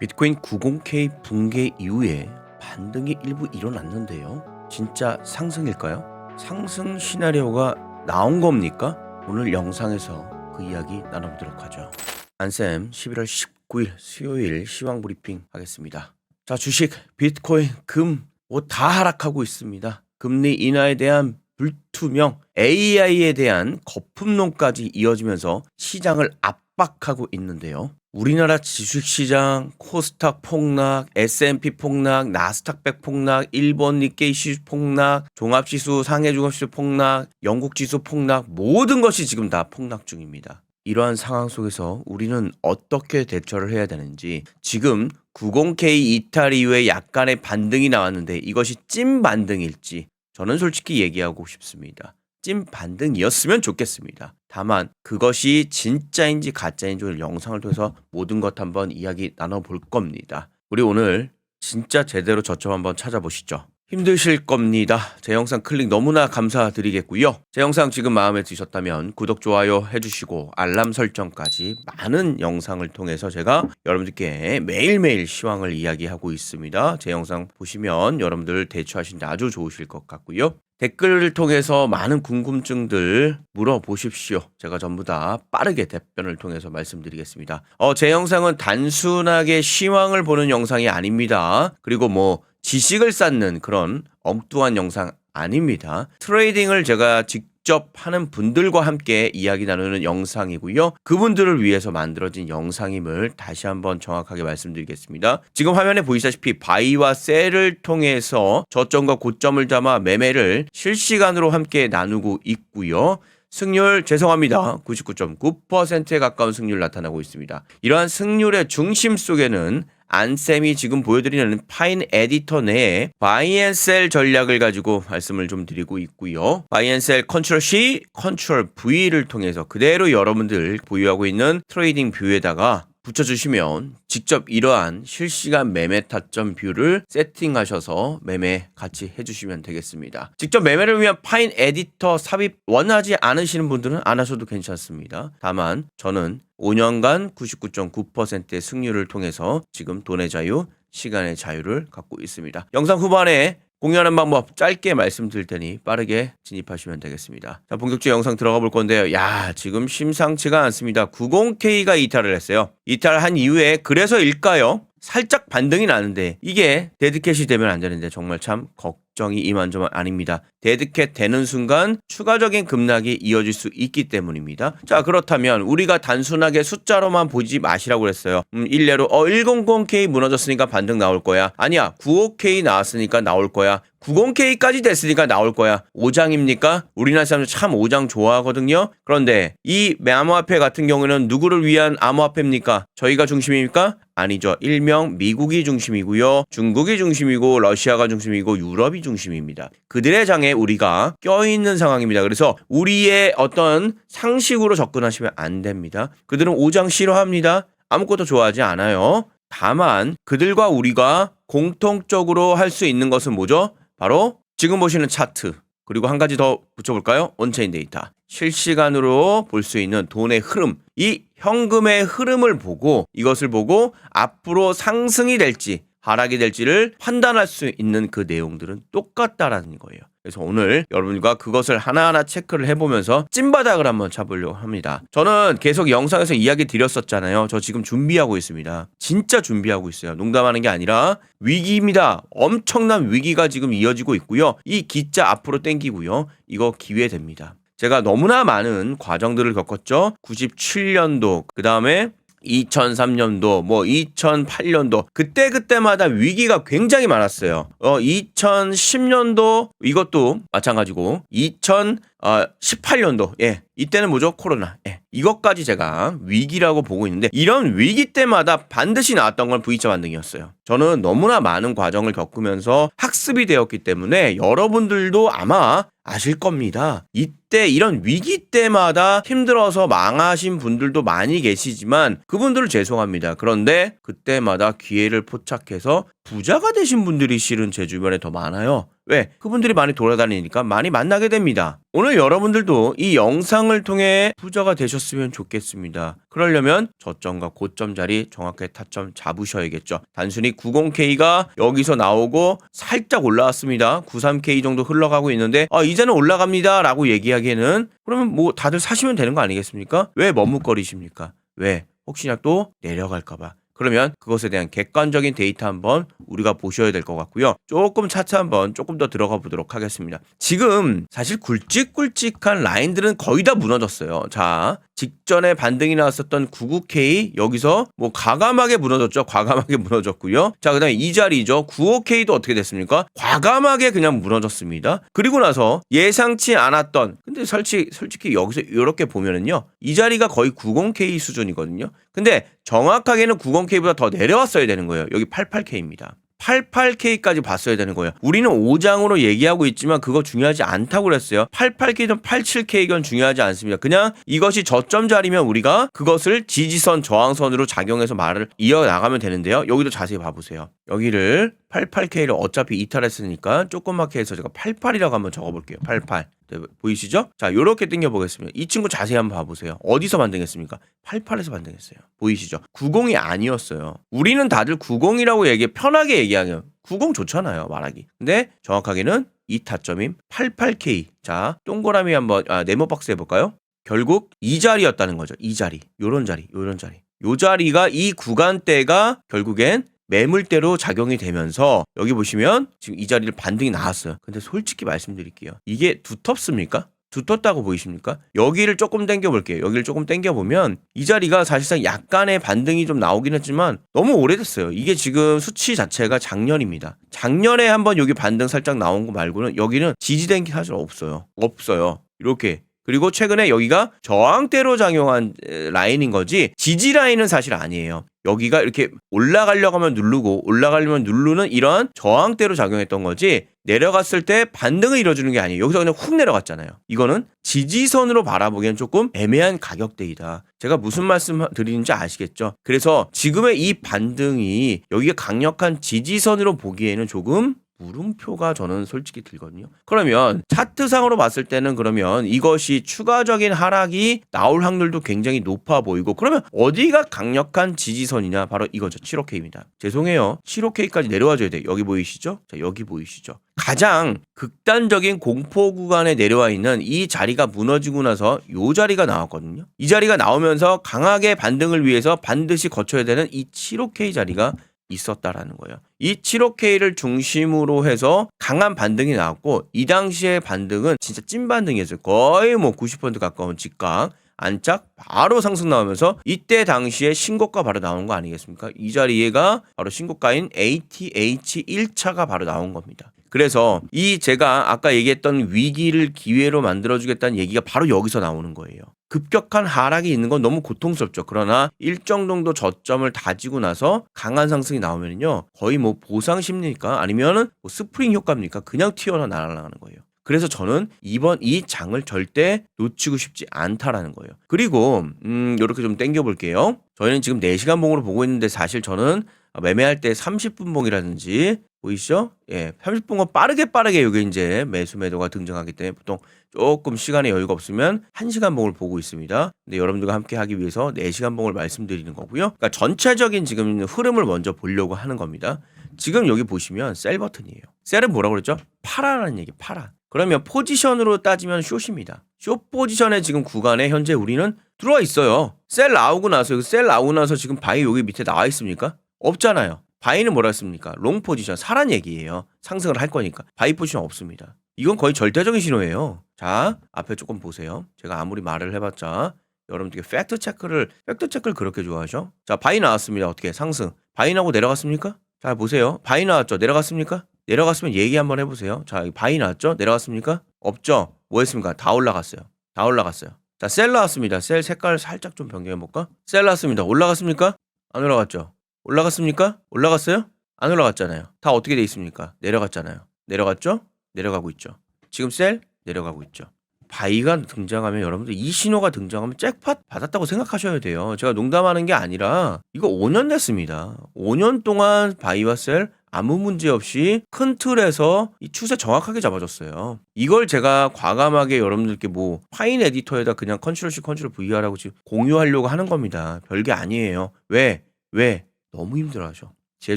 비트코인 90K 붕괴 이후에 반등이 일부 일어났는데요. 진짜 상승일까요? 상승 시나리오가 나온 겁니까? 오늘 영상에서 그 이야기 나눠보도록 하죠. 안쌤 11월 19일 수요일 시황 브리핑 하겠습니다. 자 주식, 비트코인, 금 뭐 다 하락하고 있습니다. 금리 인하에 대한 불투명 AI에 대한 거품론까지 이어지면서 시장을 압 박하고 있는데요. 우리나라 주식시장 코스닥 폭락, S&P 폭락, 나스닥백 폭락, 일본 니케이 지수 폭락, 종합지수 상해 종합지수 폭락, 영국 지수 폭락 모든 것이 지금 다 폭락 중입니다. 이러한 상황 속에서 우리는 어떻게 대처를 해야 되는지 지금 90K 이탈 이후에 약간의 반등이 나왔는데 이것이 찐 반등일지 저는 솔직히 얘기하고 싶습니다. 찐 반등이었으면 좋겠습니다. 다만 그것이 진짜인지 가짜인지 오늘 영상을 통해서 모든 것 한번 이야기 나눠볼 겁니다. 우리 오늘 진짜 제대로 저점 한번 찾아보시죠. 힘드실 겁니다. 제 영상 클릭 너무나 감사드리겠고요. 제 영상 지금 마음에 드셨다면 구독, 좋아요 해주시고 알람 설정까지 많은 영상을 통해서 제가 여러분들께 매일매일 시황을 이야기하고 있습니다. 제 영상 보시면 여러분들 대처하시는데 아주 좋으실 것 같고요. 댓글을 통해서 많은 궁금증들 물어보십시오. 제가 전부 다 빠르게 답변을 통해서 말씀드리겠습니다. 어, 제 영상은 단순하게 시황을 보는 영상이 아닙니다. 그리고 뭐 지식을 쌓는 그런 엉뚱한 영상 아닙니다. 트레이딩을 제가 직접 하는 분들과 함께 이야기 나누는 영상이고요. 그분들을 위해서 만들어진 영상임을 다시 한번 정확하게 말씀드리겠습니다. 지금 화면에 보이시다시피 바이와 셀을 통해서 저점과 고점을 담아 매매를 실시간으로 함께 나누고 있고요. 승률 죄송합니다. 99.9%에 가까운 승률 나타나고 있습니다. 이러한 승률의 중심 속에는 안쌤이 지금 보여드리는 파인 에디터 내에 바이 앤 셀 전략을 가지고 말씀을 좀 드리고 있고요. 바이 앤 셀 컨트롤 C, 컨트롤 V를 통해서 그대로 여러분들 보유하고 있는 트레이딩 뷰에다가 붙여주시면 직접 이러한 실시간 매매 타점 뷰를 세팅하셔서 매매 같이 해주시면 되겠습니다. 직접 매매를 위한 파인 에디터 삽입 원하지 않으시는 분들은 안 하셔도 괜찮습니다. 다만 저는 5년간 99.9%의 승률을 통해서 지금 돈의 자유, 시간의 자유를 갖고 있습니다. 영상 후반에 공유하는 방법 짧게 말씀드릴 테니 빠르게 진입하시면 되겠습니다. 자, 본격적인 영상 들어가 볼 건데요. 야, 지금 심상치가 않습니다. 90K가 이탈을 했어요. 이탈한 이후에 그래서일까요? 살짝 반등이 나는데 이게 데드캣이 되면 안 되는데 정말 참 걱정 이 이만저만 아닙니다. 데드캣 되는 순간 추가적인 급락이 이어질 수 있기 때문입니다. 자 그렇다면 우리가 단순하게 숫자로만 보지 마시라고 그랬어요. 음, 일례로 어 100K 무너졌으니까 반등 나올 거야. 아니야 95K 나왔으니까 나올 거야. 90K까지 됐으니까 나올 거야. 5장입니까? 우리나라 사람들 참 5장 좋아하거든요. 그런데 이 암호화폐 같은 경우는 누구를 위한 암호화폐입니까? 저희가 중심입니까? 아니죠. 일명 미국이 중심이고요. 중국이 중심이고 러시아가 중심이고 유럽이 중심입니다. 그들의 장에 우리가 껴있는 상황입니다. 그래서 우리의 어떤 상식으로 접근하시면 안 됩니다. 그들은 5장 싫어합니다. 아무것도 좋아하지 않아요. 다만 그들과 우리가 공통적으로 할 수 있는 것은 뭐죠? 바로 지금 보시는 차트 그리고 한 가지 더 붙여볼까요? 온체인 데이터 실시간으로 볼 수 있는 돈의 흐름 이 현금의 흐름을 보고 이것을 보고 앞으로 상승이 될지 하락이 될지를 판단할 수 있는 그 내용들은 똑같다라는 거예요. 그래서 오늘 여러분과 그것을 하나하나 체크를 해보면서 찐바닥을 한번 잡으려고 합니다. 저는 계속 영상에서 이야기 드렸었잖아요. 저 지금 준비하고 있습니다. 진짜 준비하고 있어요. 농담하는 게 아니라 위기입니다. 엄청난 위기가 지금 이어지고 있고요. 이 기자 앞으로 땡기고요. 이거 기회 됩니다. 제가 너무나 많은 과정들을 겪었죠. 97년도, 그 다음에 2003년도, 뭐 2008년도 그때 그때마다 위기가 굉장히 많았어요. 어 2010년도 이것도 마찬가지고 2018년도 예 이때는 뭐죠 코로나 예 이것까지 제가 위기라고 보고 있는데 이런 위기 때마다 반드시 나왔던 건 V자 반등이었어요. 저는 너무나 많은 과정을 겪으면서 학습이 되었기 때문에 여러분들도 아마 아실 겁니다. 이때 이런 위기 때마다 힘들어서 망하신 분들도 많이 계시지만 그분들은 죄송합니다. 그런데 그때마다 기회를 포착해서 부자가 되신 분들이 실은 제 주변에 더 많아요. 왜? 그분들이 많이 돌아다니니까 많이 만나게 됩니다. 오늘 여러분들도 이 영상을 통해 부자가 되셨으면 좋겠습니다. 그러려면 저점과 고점 자리 정확하게 타점 잡으셔야겠죠. 단순히 90K가 여기서 나오고 살짝 올라왔습니다. 93K 정도 흘러가고 있는데 아 이제는 올라갑니다 라고 얘기하 기에는 그러면 뭐 다들 사시면 되는 거 아니겠습니까? 왜 머뭇거리십니까? 왜? 혹시나 또 내려갈까봐. 그러면 그것에 대한 객관적인 데이터 한번 우리가 보셔야 될 것 같고요. 조금 차트 한번 조금 더 들어가 보도록 하겠습니다. 지금 사실 굵직굵직한 라인들은 거의 다 무너졌어요. 자, 직전에 반등이 나왔었던 99K 여기서 뭐 과감하게 무너졌죠. 과감하게 무너졌고요. 자, 그다음에 이 자리죠. 95K도 어떻게 됐습니까? 과감하게 그냥 무너졌습니다. 그리고 나서 예상치 않았던 근데 솔직히 솔직히 여기서 이렇게 보면은요. 이 자리가 거의 90K 수준이거든요. 근데 정확하게는 90K보다 더 내려왔어야 되는 거예요. 여기 88K입니다. 88K까지 봤어야 되는 거예요. 우리는 5장으로 얘기하고 있지만 그거 중요하지 않다고 그랬어요. 88K든 87K건 중요하지 않습니다. 그냥 이것이 저점 자리면 우리가 그것을 지지선 저항선으로 작용해서 말을 이어나가면 되는데요. 여기도 자세히 봐보세요. 여기를 88K를 어차피 이탈했으니까 조그맣게 해서 제가 88이라고 한번 적어볼게요. 88. 네, 보이시죠? 자, 요렇게 당겨보겠습니다. 이 친구 자세히 한번 봐보세요. 어디서 반등했습니까? 88에서 반등했어요. 보이시죠? 90이 아니었어요. 우리는 다들 90이라고 얘기해, 편하게 얘기하면 90 좋잖아요, 말하기. 근데 정확하게는 이 타점인 88K. 자, 동그라미 한번, 아, 네모 박스 해볼까요? 결국 이 자리였다는 거죠. 이 자리. 요런 자리, 요런 자리. 요 자리가 이 구간대가 결국엔 매물대로 작용이 되면서 여기 보시면 지금 이 자리를 반등이 나왔어요. 근데 솔직히 말씀드릴게요. 이게 두텁습니까? 두텁다고 보이십니까? 여기를 조금 당겨 볼게요. 여기를 조금 당겨 보면 이 자리가 사실상 약간의 반등이 좀 나오긴 했지만 너무 오래됐어요. 이게 지금 수치 자체가 작년입니다. 작년에 한번 여기 반등 살짝 나온 거 말고는 여기는 지지된 게 사실 없어요. 없어요. 이렇게 그리고 최근에 여기가 저항대로 작용한 에, 라인인 거지 지지 라인은 사실 아니에요. 여기가 이렇게 올라가려고 하면 누르고 올라가려면 누르는 이런 저항대로 작용했던 거지 내려갔을 때 반등을 이뤄주는 게 아니에요. 여기서 그냥 훅 내려갔잖아요. 이거는 지지선으로 바라보기엔 조금 애매한 가격대이다. 제가 무슨 말씀 드리는지 아시겠죠? 그래서 지금의 이 반등이 여기가 강력한 지지선으로 보기에는 조금 물음표가 저는 솔직히 들거든요. 그러면 차트상으로 봤을 때는 그러면 이것이 추가적인 하락이 나올 확률도 굉장히 높아 보이고 그러면 어디가 강력한 지지선이냐 바로 이거죠. 7호K입니다. 죄송해요. 7호K까지 내려와 줘야 돼. 여기 보이시죠? 자, 여기 보이시죠? 가장 극단적인 공포 구간에 내려와 있는 이 자리가 무너지고 나서 요 자리가 나왔거든요. 이 자리가 나오면서 강하게 반등을 위해서 반드시 거쳐야 되는 이 7호K 자리가 있었다라는 거예요. 이 7호K를 중심으로 해서 강한 반등이 나왔고 이 당시의 반등은 진짜 찐 반등이었어요. 거의 뭐 90% 가까운 직각. 안짝 바로 상승 나오면서 이때 당시에 신고가 바로 나온 거 아니겠습니까? 이 자리에가 바로 신고가인 ATH 1차가 바로 나온 겁니다. 그래서 이 제가 아까 얘기했던 위기를 기회로 만들어주겠다는 얘기가 바로 여기서 나오는 거예요. 급격한 하락이 있는 건 너무 고통스럽죠. 그러나 일정 정도 저점을 다지고 나서 강한 상승이 나오면요. 거의 뭐 보상 심리니까 아니면은 뭐 스프링 효과입니까? 그냥 튀어나 날아가는 거예요. 그래서 저는 이번 이 장을 절대 놓치고 싶지 않다라는 거예요. 그리고 음 요렇게 좀 땡겨 볼게요. 저희는 지금 4시간 봉으로 보고 있는데 사실 저는 매매할 때 30분 봉이라든지 보이시죠? 예, 30분은 빠르게 빠르게 여기 이제 매수 매도가 등장하기 때문에 보통 조금 시간에 여유가 없으면 1시간 봉을 보고 있습니다. 근데 여러분들과 함께 하기 위해서 4시간 봉을 말씀드리는 거고요. 그러니까 전체적인 지금 흐름을 먼저 보려고 하는 겁니다. 지금 여기 보시면 셀 버튼이에요. 셀은 뭐라고 그랬죠? 파라라는 얘기, 파라. 그러면 포지션으로 따지면 숏입니다. 숏 포지션에 지금 구간에 현재 우리는 들어와 있어요. 셀 나오고 나서 셀 나오고 나서 지금 바이 여기 밑에 나와 있습니까? 없잖아요. 바이는 뭐라 했습니까? 롱 포지션 사란 얘기예요. 상승을 할 거니까. 바이 포지션 없습니다. 이건 거의 절대적인 신호예요. 자, 앞에 조금 보세요. 제가 아무리 말을 해봤자 여러분들이 팩트 체크를 팩트 체크를 그렇게 좋아하죠. 자, 바이 나왔습니다. 어떻게 상승? 바이 나고 내려갔습니까? 자, 보세요. 바이 나왔죠. 내려갔습니까? 내려갔으면 얘기 한번 해보세요. 자, 바이 나왔죠? 내려갔습니까? 없죠. 뭐 했습니까? 다 올라갔어요. 다 올라갔어요. 자, 셀 나왔습니다. 셀 색깔 살짝 좀 변경해 볼까? 셀 나왔습니다. 올라갔습니까? 안 올라갔죠. 올라갔습니까? 올라갔어요? 안 올라갔잖아요. 다 어떻게 돼 있습니까? 내려갔잖아요. 내려갔죠? 내려가고 있죠. 지금 셀 내려가고 있죠. 바이가 등장하면 여러분들 이 신호가 등장하면 잭팟 받았다고 생각하셔야 돼요. 제가 농담하는 게 아니라 이거 5년 됐습니다. 5년 동안 바이와 셀 아무 문제 없이 큰 틀에서 이 추세 정확하게 잡아줬어요. 이걸 제가 과감하게 여러분들께 뭐 파인 에디터에다 그냥 컨트롤 C 컨트롤 V하라고 지금 공유하려고 하는 겁니다. 별게 아니에요. 왜? 왜? 너무 힘들어하셔. 제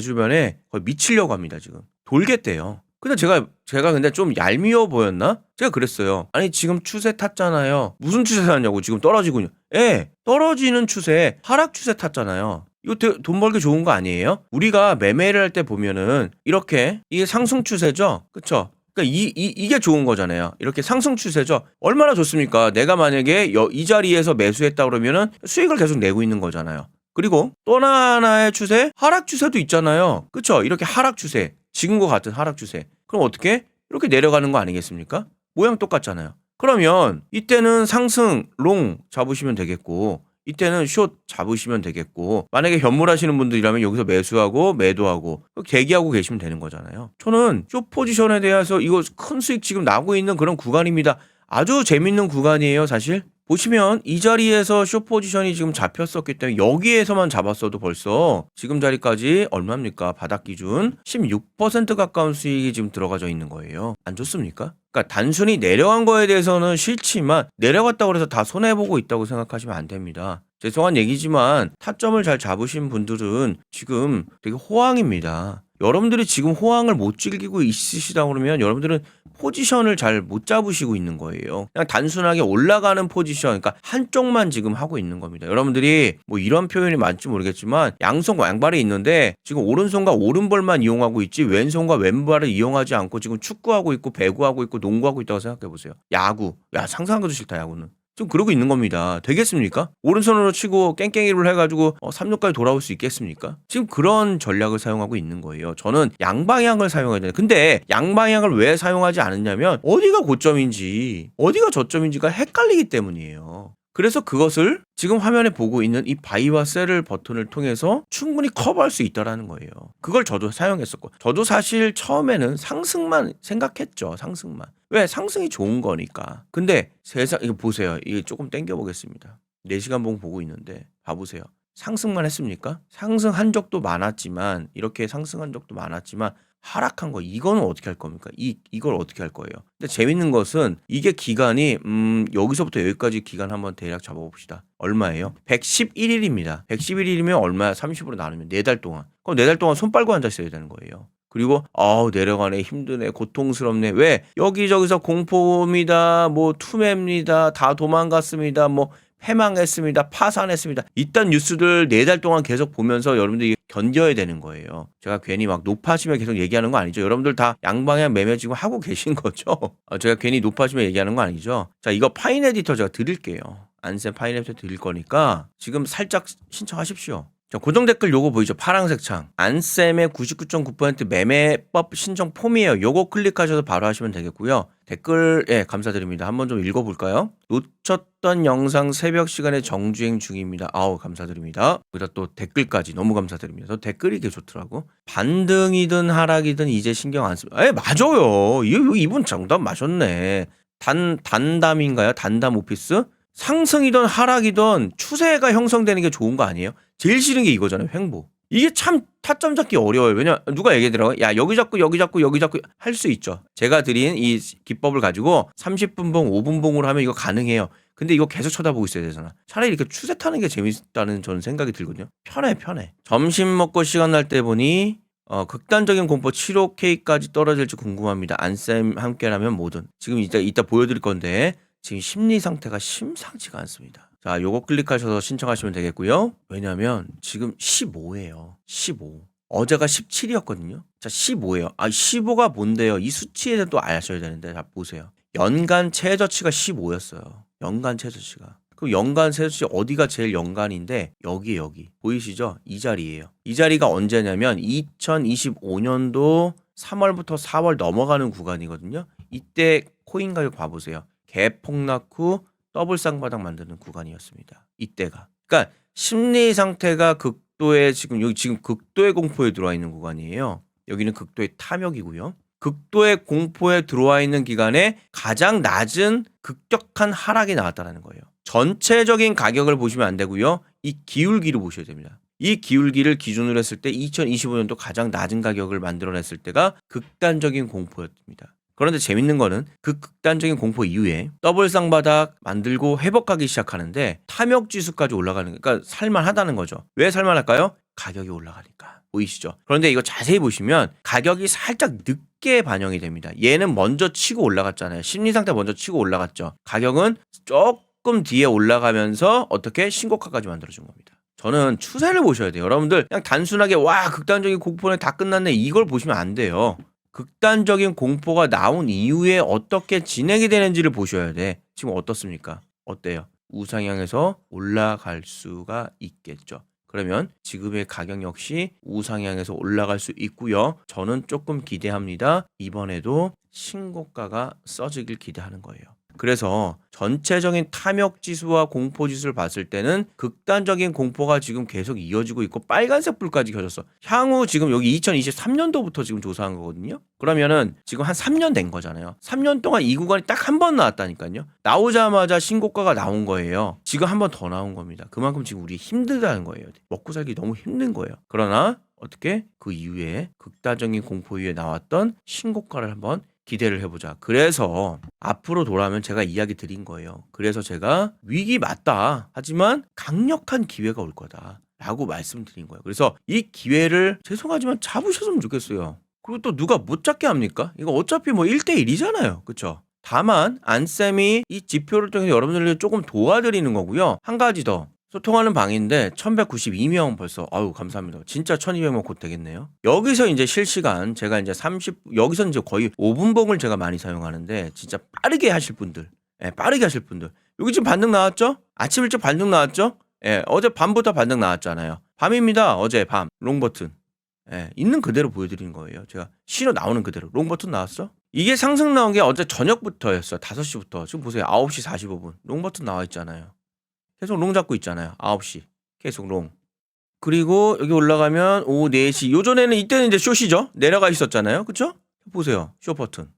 주변에 거의 미치려고 합니다 지금. 돌겠대요. 근데 제가 제가 근데 좀 얄미워 보였나? 제가 그랬어요. 아니 지금 추세 탔잖아요. 무슨 추세 탔냐고 지금 떨어지고. 예, 떨어지는 추세 하락 추세 탔잖아요. 이거 되- 돈 벌기 좋은 거 아니에요? 우리가 매매를 할 때 보면은 이렇게 이게 상승 추세죠, 그렇죠? 그러니까 이, 이 이게 좋은 거잖아요. 이렇게 상승 추세죠. 얼마나 좋습니까? 내가 만약에 여- 이 자리에서 매수했다 그러면은 수익을 계속 내고 있는 거잖아요. 그리고 또 하나의 추세 하락 추세도 있잖아요. 그렇죠? 이렇게 하락 추세 지금과 같은 하락 추세. 그럼 어떻게 이렇게 내려가는 거 아니겠습니까? 모양 똑같잖아요. 그러면 이때는 상승 롱 잡으시면 되겠고 이때는 숏 잡으시면 되겠고 만약에 현물하시는 분들이라면 여기서 매수하고 매도하고 대기하고 계시면 되는 거잖아요. 저는 숏 포지션에 대해서 이거 큰 수익 지금 나고 있는 그런 구간입니다. 아주 재밌는 구간이에요, 사실. 보시면 이 자리에서 숏 포지션이 지금 잡혔었기 때문에 여기에서만 잡았어도 벌써 지금 자리까지 얼마입니까? 바닥 기준 16% 가까운 수익이 지금 들어가져 있는 거예요. 안 좋습니까? 그러니까 단순히 내려간 거에 대해서는 싫지만 내려갔다고 해서 다 손해보고 있다고 생각하시면 안 됩니다. 죄송한 얘기지만 타점을 잘 잡으신 분들은 지금 되게 호황입니다. 여러분들이 지금 호황을 못 즐기고 있으시다 그러면 여러분들은 포지션을 잘 못 잡으시고 있는 거예요. 그냥 단순하게 올라가는 포지션, 그러니까 한쪽만 지금 하고 있는 겁니다. 여러분들이 뭐 이런 표현이 맞지 모르겠지만 양손 양발이 있는데 지금 오른손과 오른발만 이용하고 있지 왼손과 왼발을 이용하지 않고 지금 축구하고 있고 배구하고 있고 농구하고 있다고 생각해 보세요. 야구, 야 상상한 것도 싫다 야구는. 지금 그러고 있는 겁니다. 되겠습니까? 오른손으로 치고 깽깽이를 해가지고 어, 3루까지 돌아올 수 있겠습니까? 지금 그런 전략을 사용하고 있는 거예요. 저는 양방향을 사용해야 되는데 근데 양방향을 왜 사용하지 않았냐면 어디가 고점인지 어디가 저점인지가 헷갈리기 때문이에요. 그래서 그것을 지금 화면에 보고 있는 이 바이와 셀을 버튼을 통해서 충분히 커버할 수 있다라는 거예요. 그걸 저도 사용했었고 저도 사실 처음에는 상승만 생각했죠. 상승만. 왜 상승이 좋은 거니까. 근데 세상 이거 보세요. 이게 조금 땡겨 보겠습니다. 4시간 봉 보고 있는데 봐보세요. 상승만 했습니까? 상승한 적도 많았지만 이렇게 상승한 적도 많았지만 하락한 거 이거는 어떻게 할 겁니까? 이 이걸 어떻게 할 거예요? 근데 재밌는 것은 이게 기간이 음 여기서부터 여기까지 기간 한번 대략 잡아봅시다. 얼마예요? 111일입니다. 111일이면 얼마야? 30으로 나누면 4달 동안. 그럼 4달 동안 손 빨고 앉아 있어야 되는 거예요. 그리고 아우 내려가네 힘드네 고통스럽네 왜 여기저기서 공포입니다 뭐 투매입니다 다 도망갔습니다 뭐 패망했습니다. 파산했습니다. 이딴 뉴스들 네 달 동안 계속 보면서 여러분들이 견뎌야 되는 거예요. 제가 괜히 막 높아지면 계속 얘기하는 거 아니죠? 여러분들 다 양방향 매매 지금 하고 계신 거죠? 어, 제가 괜히 높아지면 얘기하는 거 아니죠? 자 이거 파인 에디터 제가 드릴게요. 안센 파인 에디터 드릴 거니까 지금 살짝 신청하십시오 자, 고정 댓글 요거 보이죠? 파란색 창. 안쌤의 99.9% 매매법 신청 폼이에요. 요거 클릭하셔서 바로 하시면 되겠고요. 댓글 예, 감사드립니다. 한번 좀 읽어 볼까요? 놓쳤던 영상 새벽 시간에 정주행 중입니다. 아우, 감사드립니다. 거기다 또 댓글까지 너무 감사드립니다. 저 댓글이 되게 좋더라고. 반등이든 하락이든 이제 신경 안 씁니다. 에, 맞아요. 이 이분 정답 맞췄네. 단 단담인가요? 단담 오피스? 상승이든 하락이든 추세가 형성되는 게 좋은 거 아니에요? 제일 싫은 게 이거잖아요. 횡보. 이게 참 타점 잡기 어려워요. 왜냐 누가 얘기하더라고요. 야 여기 잡고 여기 잡고 여기 잡고 할 수 있죠. 제가 드린 이 기법을 가지고 30분 봉, 5분 봉으로 하면 이거 가능해요. 근데 이거 계속 쳐다보고 있어야 되잖아. 차라리 이렇게 추세 타는 게 재밌다는 저는 생각이 들거든요. 편해 편해. 점심 먹고 시간 날 때 보니 어, 극단적인 공포 7호K까지 떨어질지 궁금합니다. 안쌤 함께라면 뭐든. 지금 이따 이따 보여드릴 건데 지금 심리 상태가 심상치가 않습니다. 자, 요거 클릭하셔서 신청하시면 되겠고요. 왜냐면 지금 15예요. 15. 어제가 17이었거든요. 자, 15예요. 아, 15가 뭔데요? 이 수치에 대해 또 아셔야 되는데. 자, 보세요. 연간 최저치가 15였어요. 연간 최저치가. 그럼 연간 최저치 어디가 제일 연간인데 여기 여기 보이시죠? 이 자리예요. 이 자리가 언제냐면 2025년도 3월부터 4월 넘어가는 구간이거든요. 이때 코인 가격 봐보세요. 개폭락 후 더블 쌍바닥 만드는 구간이었습니다. 이때가. 그러니까 심리 상태가 극도의 지금 여기 지금 극도의 공포에 들어와 있는 구간이에요. 여기는 극도의 탐욕이고요. 극도의 공포에 들어와 있는 기간에 가장 낮은 급격한 하락이 나왔다는 거예요. 전체적인 가격을 보시면 안 되고요. 이 기울기를 보셔야 됩니다. 이 기울기를 기준으로 했을 때 2025년도 가장 낮은 가격을 만들어냈을 때가 극단적인 공포였습니다. 그런데 재밌는 거는 그 극단적인 공포 이후에 더블 쌍바닥 만들고 회복하기 시작하는데 탐욕 지수까지 올라가는 그러니까 살만하다는 거죠. 왜 살만할까요? 가격이 올라가니까. 보이시죠? 그런데 이거 자세히 보시면 가격이 살짝 늦게 반영이 됩니다. 얘는 먼저 치고 올라갔잖아요. 심리 상태 먼저 치고 올라갔죠. 가격은 조금 뒤에 올라가면서 어떻게 신고가까지 만들어준 겁니다. 저는 추세를 보셔야 돼요. 여러분들 그냥 단순하게 와 극단적인 공포는 다 끝났네 이걸 보시면 안 돼요. 극단적인 공포가 나온 이후에 어떻게 진행이 되는지를 보셔야 돼. 지금 어떻습니까? 어때요? 우상향에서 올라갈 수가 있겠죠. 그러면 지금의 가격 역시 우상향에서 올라갈 수 있고요. 저는 조금 기대합니다. 이번에도 신고가가 써지길 기대하는 거예요. 그래서 전체적인 탐욕 지수와 공포 지수를 봤을 때는 극단적인 공포가 지금 계속 이어지고 있고 빨간색 불까지 켜졌어. 향후 지금 여기 2023년도부터 지금 조사한 거거든요. 그러면은 지금 한 3년 된 거잖아요. 3년 동안 이 구간이 딱 한 번 나왔다니까요. 나오자마자 신고가가 나온 거예요. 지금 한 번 더 나온 겁니다. 그만큼 지금 우리 힘들다는 거예요. 먹고 살기 너무 힘든 거예요. 그러나 어떻게 그 이후에 극단적인 공포 이후에 나왔던 신고가를 한번 기대를 해보자. 그래서 앞으로 돌아오면 제가 이야기 드린 거예요. 그래서 제가 위기 맞다. 하지만 강력한 기회가 올 거다. 라고 말씀드린 거예요. 그래서 이 기회를 죄송하지만 잡으셨으면 좋겠어요. 그리고 또 누가 못 잡게 합니까? 이거 어차피 뭐 1대1이잖아요. 그쵸? 다만 안쌤이 이 지표를 통해서 여러분들을 조금 도와드리는 거고요. 한 가지 더. 소통하는 방인데 1192명 벌써 아유 감사합니다. 진짜 1200명 곧 되겠네요. 여기서 이제 실시간 제가 이제 30 여기서 이제 거의 5분봉을 제가 많이 사용하는데 진짜 빠르게 하실 분들. 예, 빠르게 하실 분들. 여기 지금 반등 나왔죠? 아침 일찍 반등 나왔죠? 예, 어제 밤부터 반등 나왔잖아요. 밤입니다. 어제 밤. 롱 버튼. 예, 있는 그대로 보여드리는 거예요. 제가 신호 나오는 그대로. 롱 버튼 나왔어? 이게 상승 나온 게 어제 저녁부터였어요. 5시부터. 지금 보세요. 9시 45분. 롱 버튼 나와 있잖아요. 계속 롱 잡고 있잖아요. 9시. 계속 롱. 그리고 여기 올라가면 오후 4시. 요전에는 이때는 이제 숏이죠. 내려가 있었잖아요. 그쵸? 보세요. 숏 버튼.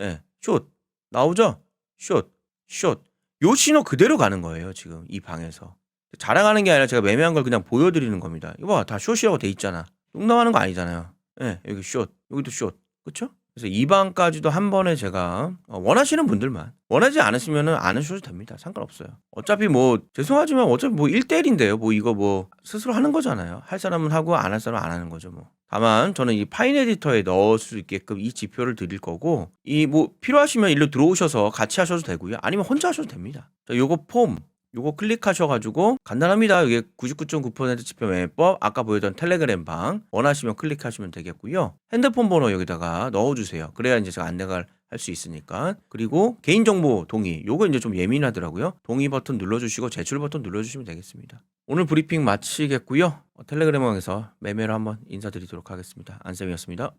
예. 숏. 나오죠? 숏. 숏. 요 신호 그대로 가는 거예요. 지금 이 방에서. 자랑하는 게 아니라 제가 매매한 걸 그냥 보여드리는 겁니다. 이거 봐. 다 숏이라고 돼 있잖아. 똥 나가는 거 아니잖아요. 예. 여기 숏. 여기도 숏. 그쵸? 그래서 이 방까지도 한 번에 제가 어, 원하시는 분들만 원하지 않으시면은 안 하셔도 됩니다. 상관없어요. 어차피 뭐 죄송하지만 어차피 뭐 1대1인데요. 뭐 이거 뭐 스스로 하는 거잖아요. 할 사람은 하고 안 할 사람은 안 하는 거죠, 뭐. 다만 저는 이 파인 에디터에 넣을 수 있게끔 이 지표를 드릴 거고 이 뭐 필요하시면 일로 들어오셔서 같이 하셔도 되고요. 아니면 혼자 하셔도 됩니다. 자, 요거 폼 요거 클릭하셔가지고 간단합니다. 이게 99.9% 지표 매매법 아까 보여던 텔레그램 방 원하시면 클릭하시면 되겠고요. 핸드폰 번호 여기다가 넣어주세요. 그래야 이제 제가 안내가 할 수 있으니까 그리고 개인정보 동의 요거 이제 좀 예민하더라고요. 동의 버튼 눌러주시고 제출 버튼 눌러주시면 되겠습니다. 오늘 브리핑 마치겠고요. 어, 텔레그램 방에서 매매를 한번 인사드리도록 하겠습니다. 안쌤이었습니다.